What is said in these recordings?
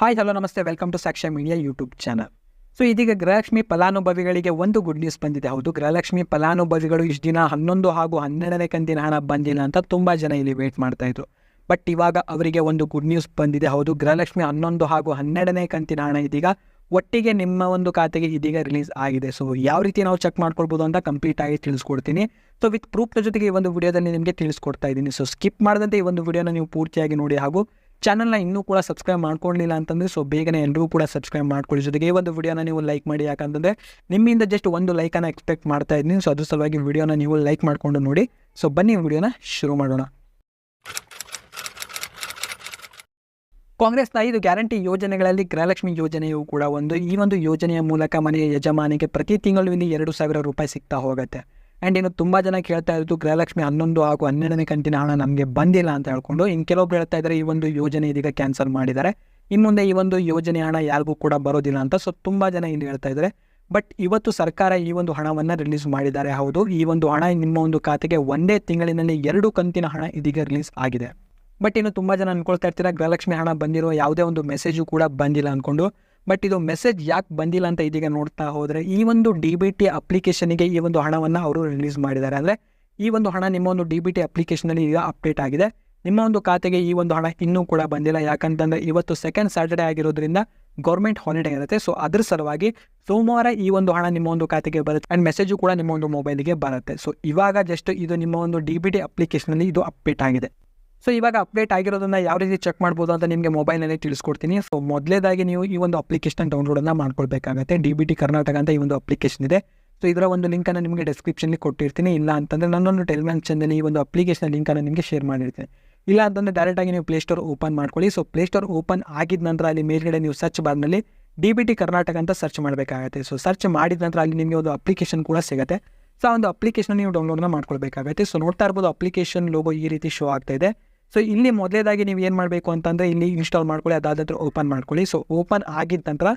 Hi hello namaste. Welcome to Sakshya media YouTube channel so ಇದೀಗ ಗೃಹಲಕ್ಷ್ಮಿ ಫಲಾನುಭವಿಗಳಿಗೆ ಒಂದು good news ಬಂದಿದೆ. ಹೌದು, ಗೃಹಲಕ್ಷ್ಮಿ ಫಲಾನುಭವಿಗಳು ಇಷ್ಟು ದಿನ ಹನ್ನೊಂದು ಹಾಗೂ ಹನ್ನೆರಡನೇ ಕಂತಿನ ಹಣ ಬಂದಿಲ್ಲ ಅಂತ ತುಂಬ ಜನ ಇಲ್ಲಿ ವೇಟ್ ಮಾಡ್ತಾ ಇದ್ರು. ಬಟ್ ಇವಾಗ ಅವರಿಗೆ ಒಂದು ಗುಡ್ ನ್ಯೂಸ್ ಬಂದಿದೆ. ಹೌದು, ಗೃಹಲಕ್ಷ್ಮಿ ಹನ್ನೊಂದು ಹಾಗೂ ಹನ್ನೆರಡನೇ ಕಂತಿನ ಹಣ ಇದೀಗ ಒಟ್ಟಿಗೆ ನಿಮ್ಮ ಒಂದು ಖಾತೆಗೆ ಇದೀಗ ರಿಲೀಸ್ ಆಗಿದೆ. ಸೊ ಯಾವ ರೀತಿ ನಾವು ಚೆಕ್ ಮಾಡ್ಕೊಳ್ಬೋದು ಅಂತ ಕಂಪ್ಲೀಟ್ ಆಗಿ ತಿಳಿಸ್ಕೊಡ್ತೀನಿ. ಸೊ ವಿತ್ ಪ್ರೂಫ್ನ ಜೊತೆಗೆ ಈ ಒಂದು ವಿಡಿಯೋದಲ್ಲಿ ನಿಮಗೆ ತಿಳಿಸ್ಕೊಡ್ತಾ ಇದ್ದೀನಿ. ಸೊ ಸ್ಕಿಪ್ ಮಾಡದಂತೆ ಈ ಒಂದು ವಿಡಿಯೋನ ನೀವು ಪೂರ್ತಿಯಾಗಿ ನೋಡಿ ಹಾಗೂ ಚಾನಲ್ನ ಇನ್ನೂ ಕೂಡ ಸಬ್ಸ್ಕ್ರೈಬ್ ಮಾಡ್ಕೊಳ್ಳಿಲ್ಲ ಅಂತಂದರೆ ಸೊ ಬೇಗನೆ ಎಲ್ಲರೂ ಕೂಡ ಸಬ್ಸ್ಕ್ರೈಬ್ ಮಾಡ್ಕೊಳ್ಳಿ. ಜೊತೆಗೆ ಈ ಒಂದು ವಿಡಿಯೋನ ನೀವು ಲೈಕ್ ಮಾಡಿ, ಯಾಕಂತಂದರೆ ನಿಮ್ಮಿಂದ ಜಸ್ಟ್ ಒಂದು ಲೈಕನ್ನು ಎಕ್ಸ್ಪೆಕ್ಟ್ ಮಾಡ್ತಾ ಇದ್ದೀನಿ. ಸೊ ಅದ್ರ ಸಲುವಾಗಿ ವಿಡಿಯೋನ ನೀವು ಲೈಕ್ ಮಾಡಿಕೊಂಡು ನೋಡಿ. ಸೊ ಬನ್ನಿ ವಿಡಿಯೋನ ಶುರು ಮಾಡೋಣ. ಕಾಂಗ್ರೆಸ್ನ ಐದು ಗ್ಯಾರಂಟಿ ಯೋಜನೆಗಳಲ್ಲಿ ಗೃಹಲಕ್ಷ್ಮಿ ಯೋಜನೆಯು ಕೂಡ ಒಂದು. ಈ ಒಂದು ಯೋಜನೆಯ ಮೂಲಕ ಮನೆಯ ಯಜಮಾನಿಗೆ ಪ್ರತಿ ತಿಂಗಳು ಇಲ್ಲಿ ಎರಡು ಸಾವಿರ ರೂಪಾಯಿ ಸಿಗ್ತಾ ಹೋಗುತ್ತೆ. ಆ್ಯಂಡ್ ಇನ್ನು ತುಂಬ ಜನ ಕೇಳ್ತಾ ಇರೋದು, ಗೃಹಲಕ್ಷ್ಮಿ ಹನ್ನೊಂದು ಹಾಗೂ ಹನ್ನೆರಡನೇ ಕಂತಿನ ಹಣ ನಮಗೆ ಬಂದಿಲ್ಲ ಅಂತ ಹೇಳ್ಕೊಂಡು ಇನ್ನು ಕೆಲವೊಬ್ರು ಹೇಳ್ತಾ ಇದ್ದಾರೆ ಈ ಒಂದು ಯೋಜನೆ ಇದೀಗ ಕ್ಯಾನ್ಸಲ್ ಮಾಡಿದ್ದಾರೆ. ಇನ್ನು ಮುಂದೆ ಈ ಒಂದು ಯೋಜನೆ ಹಣ ಯಾರಿಗೂ ಕೂಡ ಬರೋದಿಲ್ಲ ಅಂತ ಸೊ ತುಂಬ ಜನ ಇಲ್ಲಿ ಹೇಳ್ತಾ ಇದ್ದಾರೆ ಬಟ್ ಇವತ್ತು ಸರ್ಕಾರ ಈ ಒಂದು ಹಣವನ್ನು ರಿಲೀಸ್ ಮಾಡಿದ್ದಾರೆ. ಹೌದು, ಈ ಒಂದು ಹಣ ನಿಮ್ಮ ಒಂದು ಖಾತೆಗೆ ಒಂದೇ ತಿಂಗಳಿನಲ್ಲಿ ಎರಡು ಕಂತಿನ ಹಣ ಇದೀಗ ರಿಲೀಸ್ ಆಗಿದೆ. ಬಟ್ ಇನ್ನು ತುಂಬ ಜನ ಅನ್ಕೊಳ್ತಾ ಇರ್ತೀರಾ, ಗೃಹಲಕ್ಷ್ಮಿ ಹಣ ಬಂದಿರೋ ಯಾವುದೇ ಒಂದು ಮೆಸೇಜು ಕೂಡ ಬಂದಿಲ್ಲ ಅಂದ್ಕೊಂಡು ಬಟ್ ಇದು ಮೆಸೇಜ್ ಯಾಕೆ ಬಂದಿಲ್ಲ ಅಂತ ಇದೀಗ ನೋಡ್ತಾ ಹೋದರೆ, ಈ ಒಂದು ಡಿ ಬಿ ಟಿ ಅಪ್ಲಿಕೇಶನಿಗೆ ಈ ಒಂದು ಹಣವನ್ನು ಅವರು ರಿಲೀಸ್ ಮಾಡಿದ್ದಾರೆ. ಅಂದರೆ ಈ ಒಂದು ಹಣ ನಿಮ್ಮ ಒಂದು ಡಿ ಬಿ ಟಿ ಅಪ್ಲಿಕೇಶನಲ್ಲಿ ಈಗ ಅಪ್ಡೇಟ್ ಆಗಿದೆ. ನಿಮ್ಮ ಒಂದು ಖಾತೆಗೆ ಈ ಒಂದು ಹಣ ಇನ್ನೂ ಕೂಡ ಬಂದಿಲ್ಲ. ಯಾಕಂತಂದರೆ ಇವತ್ತು ಸೆಕೆಂಡ್ ಸ್ಯಾಟರ್ಡೆ ಆಗಿರೋದ್ರಿಂದ ಗೌರ್ಮೆಂಟ್ ಹಾಲಿಡೇ ಇರುತ್ತೆ. ಸೊ ಅದ್ರ ಸಲುವಾಗಿ ಸೋಮವಾರ ಈ ಒಂದು ಹಣ ನಿಮ್ಮ ಒಂದು ಖಾತೆಗೆ ಬರುತ್ತೆ ಆ್ಯಂಡ್ ಮೆಸೇಜು ಕೂಡ ನಿಮ್ಮ ಒಂದು ಮೊಬೈಲಿಗೆ ಬರುತ್ತೆ. ಸೊ ಇವಾಗ ಜಸ್ಟ್ ಇದು ನಿಮ್ಮ ಒಂದು ಡಿ ಬಿ ಟಿ ಅಪ್ಲಿಕೇಶನಲ್ಲಿ ಇದು ಅಪ್ಡೇಟ್ ಆಗಿದೆ. ಸೊ ಇವಾಗ ಅಪ್ಡೇಟ್ ಆಗಿರೋದನ್ನ ಯಾವ ರೀತಿ ಚೆಕ್ ಮಾಡ್ಬೋದು ಅಂತ ನಿಮಗೆ ಮೊಬೈಲಲ್ಲಿ ತಿಳಿಸ್ಕೊಡ್ತೀನಿ. ಸೊ ಮೊದಲೇದಾಗಿ ನೀವು ಈ ಒಂದು ಅಪ್ಲಿಕೇಶನ್ ಡೌನ್ಲೋಡನ್ನು ಮಾಡ್ಕೊಳ್ಬೇಕಾಗುತ್ತೆ. ಡಿ ಬಿ ಟಿ ಕರ್ನಾಟಕ ಅಂತ ಈ ಒಂದು ಅಪ್ಲಿಕೇಶನ್ ಇದೆ. ಸೊ ಇದರ ಒಂದು ಲಿಂಕನ್ನು ನಿಮಗೆ ಡಿಸ್ಕ್ರಿಪ್ಷನ್ಲಿ ಕೊಟ್ಟಿರ್ತೀನಿ. ಇಲ್ಲ ಅಂತಂದರೆ ನನ್ನೊಂದು ಟೆಲಿಗ್ರಾಮ್ ಚಾನಲ್ ಈ ಒಂದು ಅಪ್ಲಿಕೇಶನ್ ಲಿಂಕನ್ನು ನಿಮಗೆ ಶೇರ್ ಮಾಡಿರ್ತೀನಿ. ಇಲ್ಲ ಅಂತಂದರೆ ಡೈರೆಕ್ಟಾಗಿ ನೀವು ಪ್ಲೇ ಸ್ಟೋರ್ ಓಪನ್ ಮಾಡ್ಕೊಳ್ಳಿ. ಸೊ ಪ್ಲೇಸ್ಟೋರ್ ಓಪನ್ ಆಗಿದ ನಂತರ ಅಲ್ಲಿ ಮೇಲ್ಗಡೆ ನೀವು ಸರ್ಚ್ ಬಾರ್ನಲ್ಲಿ ಡಿ ಬಿ ಟಿ ಕರ್ನಾಟಕ ಅಂತ ಸರ್ಚ್ ಮಾಡಬೇಕಾಗುತ್ತೆ. ಸೊ ಸರ್ಚ್ ಮಾಡಿದ ನಂತರ ಅಲ್ಲಿ ನಿಮಗೆ ಒಂದು ಅಪ್ಲಿಕೇಶನ್ ಕೂಡ ಸಿಗುತ್ತೆ. ಸೊ ಆ ಒಂದು ಅಪ್ಲಿಕೇಶನ್ ನೀವು ಡೌನ್ಲೋಡ್ನ ಮಾಡ್ಕೊಳ್ಬೇಕಾಗುತ್ತೆ. ಸೊ ನೋಡ್ತಾ ಇರ್ಬೋದು ಅಪ್ಲಿಕೇಶನ್ ಲೋಗೋ ಈ ರೀತಿ ಶೋ ಆಗ್ತಾ ಇದೆ. ಸೊ ಇಲ್ಲಿ ಮೊದಲೇದಾಗಿ ನೀವು ಏನು ಮಾಡಬೇಕು ಅಂತಂದರೆ ಇಲ್ಲಿ ಇನ್ಸ್ಟಾಲ್ ಮಾಡ್ಕೊಳ್ಳಿ ಅದಾದ ಓಪನ್ ಮಾಡ್ಕೊಳ್ಳಿ. ಸೊ ಓಪನ್ ಆಗಿದ ನಂತರ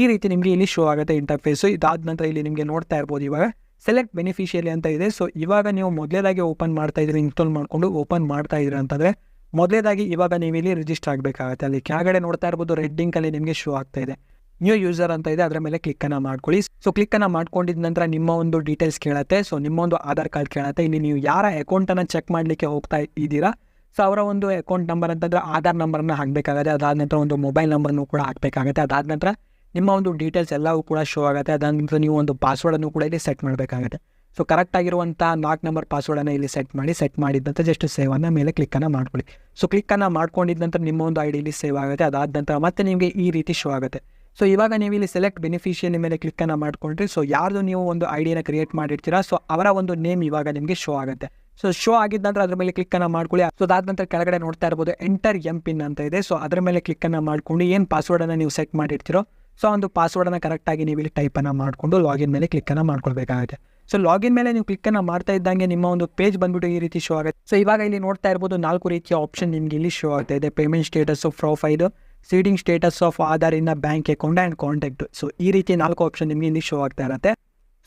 ಈ ರೀತಿ ನಿಮಗೆ ಇಲ್ಲಿ ಶೋ ಆಗುತ್ತೆ ಇಂಟರ್ಫೇಸು ಇದಾದ ನಂತರ ಇಲ್ಲಿ ನಿಮಗೆ ನೋಡ್ತಾ ಇರ್ಬೋದು ಇವಾಗ. ಸೆಲೆಕ್ಟ್ ಬೆನಿಫಿಷಿಯಲಿ ಅಂತ ಇದೆ. ಸೊ ಇವಾಗ ನೀವು ಮೊದಲೇದಾಗಿ ಓಪನ್ ಮಾಡ್ತಾ ಇದ್ದೀರಿ ಇನ್ಸ್ಟಾಲ್ ಮಾಡಿಕೊಂಡು ಓಪನ್ ಮಾಡ್ತಾ ಇದ್ದೀರಿ ಅಂತಂದರೆ, ಮೊದಲೇದಾಗಿ ಇವಾಗ ನೀವು ಇಲ್ಲಿ ರಿಜಿಸ್ಟರ್ ಆಗಬೇಕಾಗುತ್ತೆ. ಅಲ್ಲಿ ಕೆಳಗಡೆ ನೋಡ್ತಾ ಇರ್ಬೋದು ಲಿಂಕಲ್ಲಿ ನಿಮಗೆ ಶೋ ಆಗ್ತಾ ಇದೆ. ನ್ಯೂ ಯೂಸರ್ ಅಂತ ಇದೆ, ಅದರ ಮೇಲೆ ಕ್ಲಿಕ್ಕನ್ನು ಮಾಡ್ಕೊಳ್ಳಿ. ಸೊ ಕ್ಲಿಕ್ಕನ್ನು ಮಾಡ್ಕೊಂಡಿದ ನಂತರ ನಿಮ್ಮ ಒಂದು ಡೀಟೇಲ್ಸ್ ಕೇಳುತ್ತೆ. ಸೊ ನಿಮ್ಮ ಒಂದು ಆಧಾರ್ ಕಾರ್ಡ್ ಕೇಳುತ್ತೆ. ಇಲ್ಲಿ ನೀವು ಯಾರ ಅಕೌಂಟನ್ನು ಚೆಕ್ ಮಾಡಲಿಕ್ಕೆ ಹೋಗ್ತಾ ಇದ್ದೀರಾ ಸೊ ಅವರ ಒಂದು ಅಕೌಂಟ್ ನಂಬರ್ ಅಂತಂದರೆ ಆಧಾರ್ ನಂಬರನ್ನು ಹಾಕಬೇಕಾಗತ್ತೆ, ಅದಾದ ನಂತರ ಒಂದು ಮೊಬೈಲ್ ನಂಬರ್ನು ಕೂಡ ಹಾಕಬೇಕಾಗತ್ತೆ, ಅದಾದ ನಂತರ ನಿಮ್ಮ ಒಂದು ಡೀಟೇಲ್ಸ್ ಎಲ್ಲವೂ ಕೂಡ ಶೋ ಆಗುತ್ತೆ, ಅದಾದ ನಂತರ ನೀವು ಒಂದು ಪಾಸ್ವರ್ಡನ್ನು ಕೂಡ ಇಲ್ಲಿ ಸೆಟ್ ಮಾಡಬೇಕಾಗುತ್ತೆ. ಸೊ ಕರೆಕ್ಟ್ ಆಗಿರುವಂಥ ನಾಲ್ಕು ನಂಬರ್ ಪಾಸ್ವರ್ಡನ್ನು ಇಲ್ಲಿ ಸೆಟ್ ಮಾಡಿ ಸೆಟ್ ಮಾಡಿದ್ದಂಥ ಜಸ್ಟ್ ಅನ್ನ ಮೇಲೆ ಕ್ಲಿಕ್ಕನ್ನು ಮಾಡ್ಕೊಳ್ಳಿ. ಸೊ ಕ್ಲಿಕ್ಕನ್ನು ಮಾಡ್ಕೊಂಡಿದ್ದ ನಂತರ ನಿಮ್ಮ ಒಂದು ಐ ಇಲ್ಲಿ ಸೇವ್ ಆಗುತ್ತೆ, ಅದಾದ ನಂತರ ಮತ್ತೆ ನಿಮಗೆ ಈ ರೀತಿ ಶೋ ಆಗುತ್ತೆ. ಸೊ ಇವಾಗ ನೀವು ಇಲ್ಲಿ ಸೆಲೆಕ್ಟ್ ಬೆನಿಫಿಷಿಯರಿ ಮೇಲೆ ಕ್ಲಿಕ್ಕನ್ನು ಮಾಡ್ಕೊಂಡ್ರಿ. ಸೊ ಯಾರ್ದು ನೀವು ಒಂದು ಐಡಿಯನ್ನು ಕ್ರಿಯೇಟ್ ಮಾಡಿರ್ತೀರಾ ಸೊ ಅವರ ಒಂದು ನೇಮ್ ಇವಾಗ ನಿಮಗೆ ಶೋ ಆಗುತ್ತೆ. ಸೊ ಶೋ ಆಗಿದ ನಂತರ ಅದ್ರ ಮೇಲೆ ಕ್ಲಿಕ್ ಅನ್ನು ಮಾಡ್ಕೊಳ್ಳಿ. ಸೊ ಅದಾದ ನಂತರ ಕೆಳಗಡೆ ನೋಡ್ತಾ ಇರ್ಬೋದು ಎಂಟರ್ ಎಂ ಪಿನ್ ಅಂತ ಇದೆ. ಸೊ ಅದರ ಮೇಲೆ ಕ್ಲಿಕ್ ಕ್ಲಿಕ್ಕನ್ನು ಮಾಡ್ಕೊಂಡು ಏನು ಪಾಸ್ವರ್ಡನ್ನು ನೀವು ಸೆಟ್ ಮಾಡಿರ್ತೀರೋ ಸೊ ಒಂದು ಪಾಸ್ವರ್ಡನ್ನು ಕರೆಕ್ಟಾಗಿ ನೀವು ಇಲ್ಲಿ ಟೈಪನ್ನು ಮಾಡಿಕೊಂಡು ಲಾಗಿನ್ ಮೇಲೆ ಕ್ಲಿಕ್ಕನ್ನು ಮಾಡ್ಕೊಳ್ಬೇಕಾಗುತ್ತೆ. ಸೊ ಲಾಗಿನ್ ಮೇಲೆ ನೀವು ಕ್ಲಿಕ್ಕನ್ನು ಮಾಡ್ತಾ ಇದ್ದಂಗೆ ನಿಮ್ಮ ಒಂದು ಪೇಜ್ ಬಂದ್ಬಿಟ್ಟು ಈ ರೀತಿ ಶೋ ಆಗುತ್ತೆ. ಸೊ ಇವಾಗ ಇಲ್ಲಿ ನೋಡ್ತಾ ಇರ್ಬೋದು ನಾಲ್ಕು ರೀತಿಯ ಆಪ್ಷನ್ ನಿಮಗೆ ಇಲ್ಲಿ ಶೋ ಆಗ್ತಾ ಇದೆ. Payment status profile seeding status of Aadhaar ಇನ್ನ bank account and contact so ಈ ರೀತಿ ನಾಲ್ಕು ಆಪ್ಷನ್ ನಿಮಗೆ ಇಲ್ಲಿ ಶೋ ಆಗ್ತಾ ಇರುತ್ತೆ.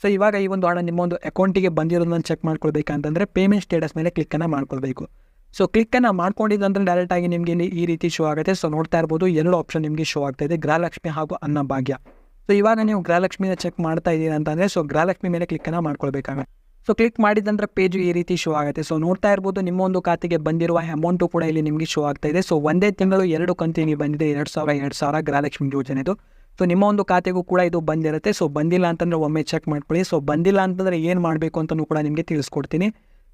ಸೊ ಇವಾಗ ಈ ಒಂದು ಹಣ ನಿಮ್ಮ ಒಂದು ಅಕೌಂಟಿಗೆ ಬಂದಿರೋದನ್ನ ಚೆಕ್ ಮಾಡ್ಕೊಳ್ಬೇಕಂತಂದರೆ ಪೇಮೆಂಟ್ ಸ್ಟೇಟಸ್ ಮೇಲೆ ಕ್ಲಿಕ್ಕನ್ನು ಮಾಡ್ಕೊಳ್ಬೇಕು. ಸೊ ಕ್ಲಿಕ್ಕನ್ನು ಮಾಡ್ಕೊಂಡಿದ್ದಂದ್ರೆ ಡೈರೆಕ್ಟಾಗಿ ನಿಮಗೆ ಈ ರೀತಿ ಶೋ ಆಗುತ್ತೆ. ಸೊ ನೋಡ್ತಾ ಇರ್ಬೋದು, ಎರಡು ಆಪ್ಷನ್ ನಿಮಗೆ ಶೋ ಆಗ್ತಾ ಇದೆ, ಗೃಹಲಕ್ಷ್ಮಿ ಹಾಗೂ ಅನ್ನಭಾಗ್ಯ. ಸೊ ಇವಾಗ ನೀವು ಗೃಹಲಕ್ಷ್ಮಿನ ಚೆಕ್ ಮಾಡ್ತಾ ಇದ್ದೀರಾ ಅಂತಂದರೆ ಸೊ ಗೃಹಲಕ್ಷ್ಮಿ ಮೇಲೆ ಕ್ಲಿಕ್ಕನ್ನು ಮಾಡ್ಕೊಳ್ಬೇಕಾಗುತ್ತೆ. ಸೊ ಕ್ಲಿಕ್ ಮಾಡಿದಂದ್ರೆ ಪೇಜ್ ಈ ರೀತಿ ಶೋ ಆಗುತ್ತೆ. ಸೊ ನೋಡ್ತಾ ಇರ್ಬೋದು, ನಿಮ್ಮ ಒಂದು ಖಾತೆಗೆ ಬಂದಿರುವ ಅಮೌಂಟು ಕೂಡ ಇಲ್ಲಿ ನಿಮಗೆ ಶೋ ಆಗ್ತಾ ಇದೆ. ಸೊ ಒಂದೇ ತಿಂಗಳು ಎರಡು ಕಂತಿಗೆ ಬಂದಿದೆ, ಎರಡು ಸಾವಿರ ಎರಡು ಸಾವಿರ ಗೃಹಲಕ್ಷ್ಮಿ ಯೋಜನೆದು. ಸೊ ನಿಮ್ಮ ಒಂದು ಖಾತೆಗೂ ಕೂಡ ಇದು ಬಂದಿರುತ್ತೆ. ಸೊ ಬಂದಿಲ್ಲ ಅಂತಂದರೆ ಒಮ್ಮೆ ಚೆಕ್ ಮಾಡ್ಕೊಳ್ಳಿ. ಸೊ ಬಂದಿಲ್ಲ ಅಂತಂದರೆ ಏನು ಮಾಡಬೇಕು ಅಂತಲೂ ಕೂಡ ನಿಮಗೆ ತಿಳಿಸ್ಕೊಡ್ತೀನಿ.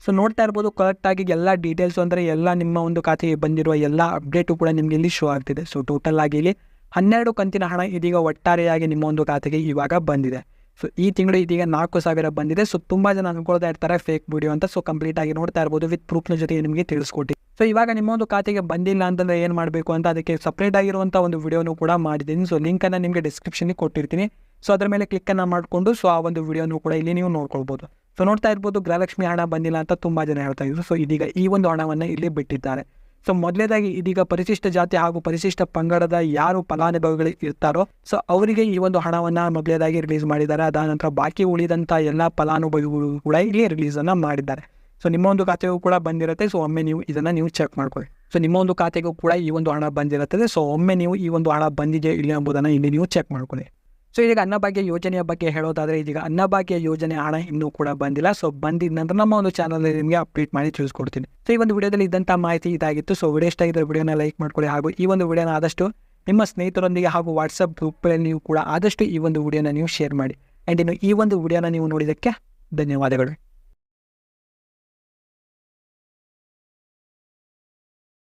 ಸೊ ನೋಡ್ತಾ ಇರ್ಬೋದು ಕರೆಕ್ಟಾಗಿ ಎಲ್ಲ ಡೀಟೇಲ್ಸು ಅಂದರೆ ಎಲ್ಲ ನಿಮ್ಮ ಒಂದು ಖಾತೆಗೆ ಬಂದಿರುವ ಎಲ್ಲ ಅಪ್ಡೇಟು ಕೂಡ ನಿಮಗೆ ಇಲ್ಲಿ ಶೋ ಆಗ್ತಿದೆ. ಸೊ ಟೋಟಲ್ ಆಗಿ ಇಲ್ಲಿ ಹನ್ನೆರಡು ಕಂತಿನ ಹಣ ಇದೀಗ ಒಟ್ಟಾರೆಯಾಗಿ ನಿಮ್ಮ ಒಂದು ಖಾತೆಗೆ ಇವಾಗ ಬಂದಿದೆ. ಸೊ ಈ ತಿಂಗಳು ಇದೀಗ ನಾಲ್ಕು ಸಾವಿರ ಬಂದಿದೆ. ಸೊ ತುಂಬ ಜನ ಅನ್ಕೊಳ್ತಾ ಇರ್ತಾರೆ ಫೇಕ್ ವಿಡಿಯೋ ಅಂತ. ಸೊ ಕಂಪ್ಲೀಟ್ ಆಗಿ ನೋಡ್ತಾ ಇರ್ಬೋದು. ವಿತ್ ಪ್ರೂಫ್ನ ಜೊತೆಗೆ ನಿಮಗೆ ತಿಳಿಸ್ಕೊಟ್ಟು ಸೊ ಇವಾಗ ನಿಮ್ಮೊಂದು ಖಾತೆಗೆ ಬಂದಿಲ್ಲ ಅಂತಂದರೆ ಏನು ಮಾಡಬೇಕು ಅಂತ ಅದಕ್ಕೆ ಸಪ್ರೇಟ್ ಆಗಿರುವಂಥ ಒಂದು ವಿಡಿಯೋನು ಕೂಡ ಮಾಡಿದ್ದೀನಿ. ಸೊ ಲಿಂಕನ್ನು ನಿಮಗೆ ಡಿಸ್ಕ್ರಿಪ್ಷನ್ಗೆ ಕೊಟ್ಟಿರ್ತೀನಿ. ಸೊ ಅದರ ಮೇಲೆ ಕ್ಲಿಕ್ಕನ್ನು ಮಾಡಿಕೊಂಡು ಸೊ ಆ ಒಂದು ವಿಡಿಯೋನು ಕೂಡ ಇಲ್ಲಿ ನೀವು ನೋಡ್ಕೊಳ್ಬೋದು. ಸೊ ನೋಡ್ತಾ ಇರ್ಬೋದು, ಗೃಹಲಕ್ಷ್ಮಿ ಹಣ ಬಂದಿಲ್ಲ ಅಂತ ತುಂಬ ಜನ ಹೇಳ್ತಾ ಇದ್ದರು ಸೊ ಇದೀಗ ಈ ಒಂದು ಹಣವನ್ನು ಇಲ್ಲಿ ಬಿಟ್ಟಿದ್ದಾರೆ. ಸೊ ಮೊದಲೇದಾಗಿ ಇದೀಗ ಪರಿಶಿಷ್ಟ ಜಾತಿ ಹಾಗೂ ಪರಿಶಿಷ್ಟ ಪಂಗಡದ ಯಾರು ಫಲಾನುಭವಿಗಳು ಇರ್ತಾರೋ ಸೊ ಅವರಿಗೆ ಈ ಒಂದು ಹಣವನ್ನು ಮೊದಲೇದಾಗಿ ರಿಲೀಸ್ ಮಾಡಿದ್ದಾರೆ. ಅದಾದ ನಂತರ ಬಾಕಿ ಉಳಿದಂಥ ಎಲ್ಲ ಫಲಾನುಭವಿಗಳು ಕೂಡ ಇಲ್ಲಿ ರಿಲೀಸನ್ನು ಮಾಡಿದ್ದಾರೆ. ಸೊ ನಿಮ್ಮ ಒಂದು ಖಾತೆಗೂ ಕೂಡ ಬಂದಿರುತ್ತೆ. ಸೊ ಒಮ್ಮೆ ನೀವು ಇದನ್ನು ನೀವು ಚೆಕ್ ಮಾಡ್ಕೊಳ್ಳಿ. ಸೊ ನಿಮ್ಮ ಒಂದು ಖಾತೆಗೂ ಕೂಡ ಈ ಒಂದು ಹಣ ಬಂದಿರುತ್ತದೆ. ಸೊ ಒಮ್ಮೆ ನೀವು ಈ ಒಂದು ಹಣ ಬಂದಿದೆ ಇಲ್ಲ ಎಂಬುದನ್ನು ಇಲ್ಲಿ ನೀವು ಚೆಕ್ ಮಾಡ್ಕೊಳ್ಳಿ. ಸೊ ಇದೀಗ ಅನ್ನಭಾಗ್ಯ ಯೋಜನೆಯ ಬಗ್ಗೆ ಹೇಳೋದಾದರೆ, ಇದೀಗ ಅನ್ನಭಾಗ್ಯ ಯೋಜನೆ ಹಣ ಇನ್ನೂ ಕೂಡ ಬಂದಿಲ್ಲ. ಸೊ ಬಂದಿದ ನಂತರ ನಮ್ಮ ಒಂದು ಚಾನಲ್ ನಿಮಗೆ ಅಪ್ಡೇಟ್ ಮಾಡಿ ತಿಳಿಸ್ಕೊಡ್ತೀನಿ. ಸೊ ಈ ಒಂದು ವಿಡಿಯೋದಲ್ಲಿ ಇದ್ದಂಥ ಮಾಹಿತಿ ಇದಾಗಿತ್ತು. ಸೊ ವಿಡಿಯೋ ಇಷ್ಟ ಆಗಿದ್ರೆ ವಿಡಿಯೋನ ಲೈಕ್ ಮಾಡ್ಕೊಳ್ಳಿ. ಹಾಗೂ ಈ ಒಂದು ವಿಡಿಯೋನ ಆದಷ್ಟು ನಿಮ್ಮ ಸ್ನೇಹಿತರೊಂದಿಗೆ ಹಾಗೂ ವಾಟ್ಸಪ್ ಗ್ರೂಪ್ಗಳಲ್ಲಿ ನೀವು ಕೂಡ ಆದಷ್ಟು ಈ ಒಂದು ವಿಡಿಯೋನ ನೀವು ಶೇರ್ ಮಾಡಿ. ಆ್ಯಂಡ್ ಇನ್ನು ಈ ಒಂದು ವಿಡಿಯೋನ ನೀವು ನೋಡಿದ್ದಕ್ಕೆ ಧನ್ಯವಾದಗಳು.